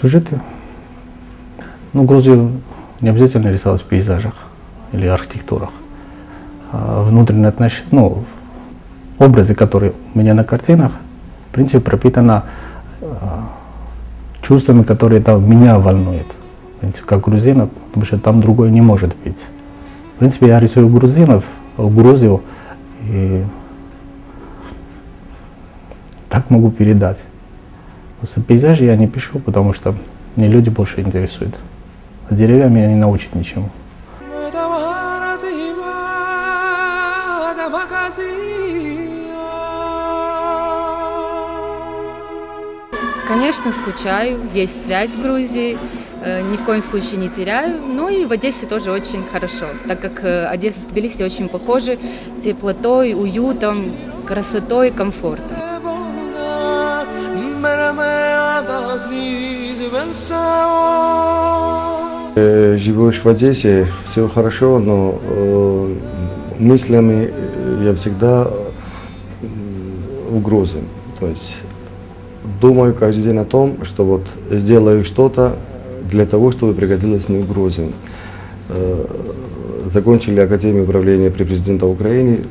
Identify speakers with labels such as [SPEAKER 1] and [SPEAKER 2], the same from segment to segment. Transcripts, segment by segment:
[SPEAKER 1] Сюжеты. Ну, Грузию не обязательно рисовать в пейзажах или архитектурах. А внутренние отношения, ну, образы, которые у меня на картинах, в принципе, пропитаны а, чувствами, которые там меня волнуют. В принципе, как грузина, потому что там другое не может быть. В принципе, я рисую грузинов, Грузию, и так могу передать. Пейзажи я не пишу, потому что мне люди больше интересуют. А деревья меня не научат ничему.
[SPEAKER 2] Конечно, скучаю, есть связь с Грузией, э, ни в коем случае не теряю. Ну и в Одессе тоже очень хорошо, так как э, Одесса с Тбилиси очень похожи теплотой, уютом, красотой, комфортом.
[SPEAKER 3] Живешь в Одессе, все хорошо, но э, мыслями я всегда в Грузии. То есть думаю каждый день о том, что вот сделаю что-то для того, чтобы пригодилось мне Грузии. Э, закончили Академию управления при президенте Украины.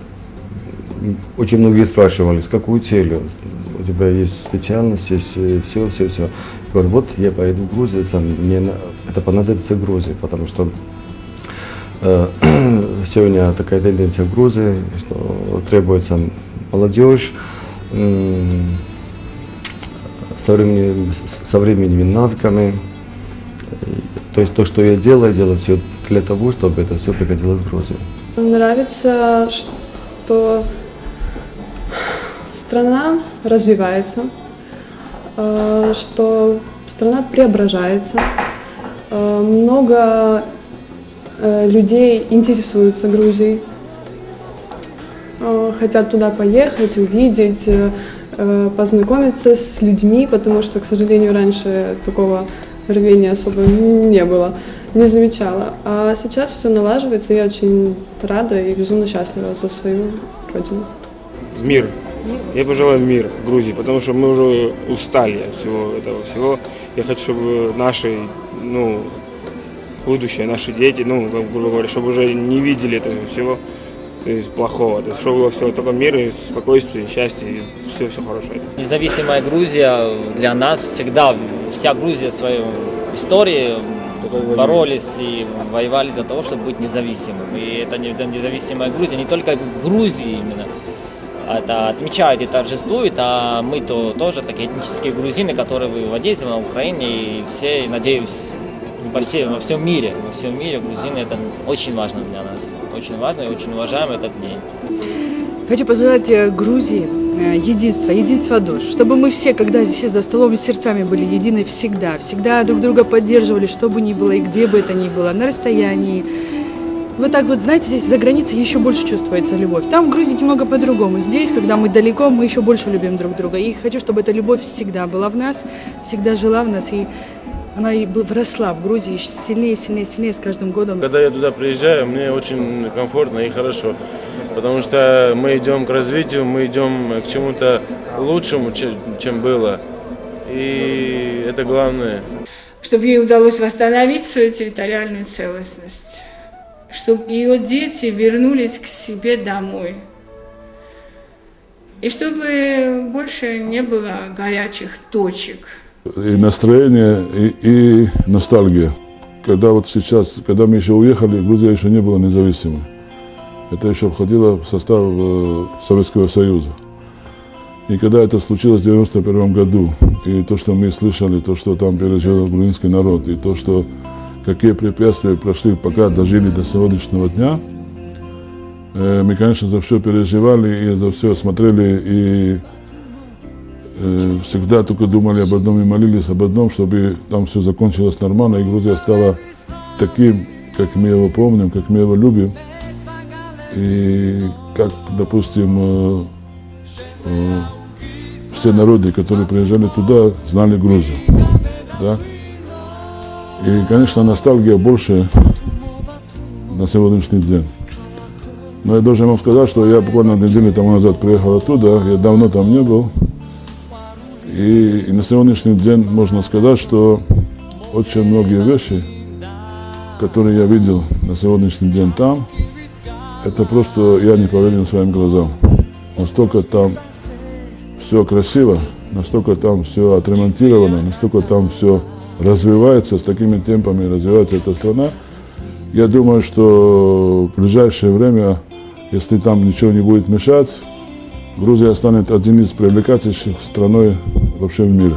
[SPEAKER 3] Очень многие спрашивали, с какой целью? Тебя есть специальность, есть все, все, все. Говорю, вот я поеду в Грузию, там, мне это понадобится Грузии, потому что э, сегодня такая тенденция в Грузии, что требуется молодежь, э, современными, современными навыками. То есть то, что я делаю, делаю все для того, чтобы это все пригодилось в Грузию.
[SPEAKER 4] Нравится, что страна развивается, э, что страна преображается, э, много э, людей интересуются Грузией, хотят туда поехать, увидеть, познакомиться с людьми, потому что, к сожалению, раньше такого рвения особо не было, не замечала. А сейчас все налаживается, и я очень рада и безумно счастлива за свою родину.
[SPEAKER 5] Мир я пожелаю мир Грузии, потому что мы уже устали от всего этого всего. Я хочу, чтобы наши, ну, будущее, наши дети, ну, грубо говоря, чтобы уже не видели этого всего то есть плохого. То есть, чтобы было все только мир и спокойствие, счастье, и все, все хорошее.
[SPEAKER 6] Независимая Грузия для нас всегда, вся Грузия в своей истории боролись и воевали для того, чтобы быть независимым. И это независимая Грузия не только в Грузии именно, это отмечают и торжествуют, а мы то тоже такие этнические грузины, которые в Одессе, на Украине, и все, надеюсь, во, все, во всем мире, во всем мире грузины это очень важно для нас, очень важно и очень уважаем этот день.
[SPEAKER 7] Хочу пожелать э, Грузии э, единства, единства душ, чтобы мы все, когда здесь за столом, сердцами были едины всегда, всегда друг друга поддерживали, что бы ни было и где бы это ни было, на расстоянии, вот так вот, знаете, здесь за границей еще больше чувствуется любовь. Там в Грузии немного по-другому. Здесь, когда мы далеко, мы еще больше любим друг друга. И хочу, чтобы эта любовь всегда была в нас, всегда жила в нас. И она и росла в Грузии сильнее, сильнее, сильнее с каждым годом.
[SPEAKER 8] Когда я туда приезжаю, мне очень комфортно и хорошо. Потому что мы идем к развитию, мы идем к чему-то лучшему, чем было. И это главное.
[SPEAKER 9] Чтобы ей удалось восстановить свою территориальную целостность чтобы ее дети вернулись к себе домой. И чтобы больше не было горячих точек.
[SPEAKER 10] И настроение, и, и ностальгия. Когда вот сейчас, когда мы еще уехали, Грузия еще не была независимой. Это еще входило в состав э, Советского Союза. И когда это случилось в 1991 году, и то, что мы слышали, то, что там пережил грузинский народ, и то, что какие препятствия прошли, пока дожили до сегодняшнего дня. Э, мы, конечно, за все переживали и за все смотрели и э, всегда только думали об одном и молились об одном, чтобы там все закончилось нормально и Грузия стала таким, как мы его помним, как мы его любим. И как, допустим, э, все народы, которые приезжали туда, знали Грузию. Да? И, конечно, ностальгия больше на сегодняшний день. Но я должен вам сказать, что я буквально неделю тому назад приехал оттуда, я давно там не был. И, и на сегодняшний день можно сказать, что очень многие вещи, которые я видел на сегодняшний день там, это просто я не поверил своим глазам. Настолько там все красиво, настолько там все отремонтировано, настолько там все развивается, с такими темпами развивается эта страна. Я думаю, что в ближайшее время, если там ничего не будет мешать, Грузия станет один из привлекательнейших страной вообще в мире.